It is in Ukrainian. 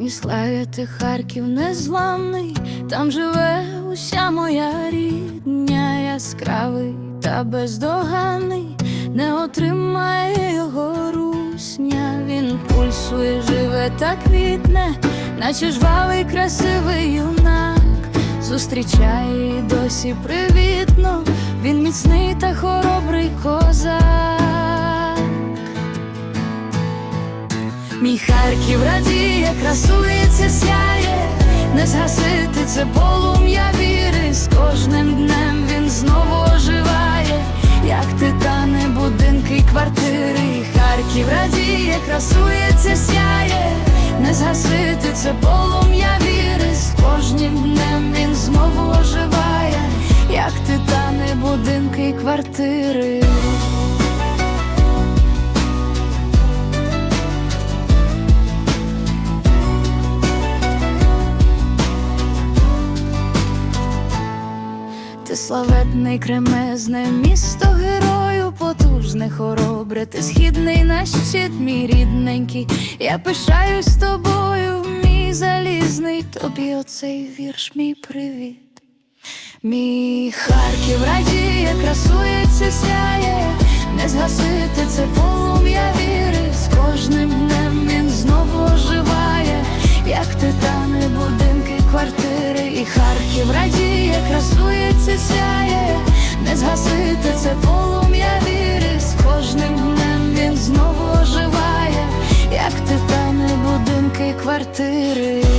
мені славити Харків незламний, там живе уся моя рідня, яскравий та бездоганний, не отримає його русня. Він пульсує, живе та квітне, наче жвавий, красивий юнак. Зустрічає досі привітно, він міцний та хоробрий козак. Мій Харків радіє, красується, сяє, не згасити це полум'я віри. З кожним днем він знову оживає, як титани, будинки й квартири. І Харків радіє, красується, сяє, не згасити це полум'я віри. З кожним днем він знову оживає, як титани, будинки й квартири. Славетний кремезне місто герою, потужне, хоробре, ти східний наш щит, мій рідненький. Я пишаюсь тобою, мій залізний, тобі оцей вірш, мій привіт. Мій Харків радіє, красується, сяє, не згасити це полум'я віри. З кожним днем він знову оживає, як титани, будинки, квартири. І Харків радіє, красується, сяє, не згасити це полум'я віри. З кожним днем він знову оживає, як титани, будинки квартири.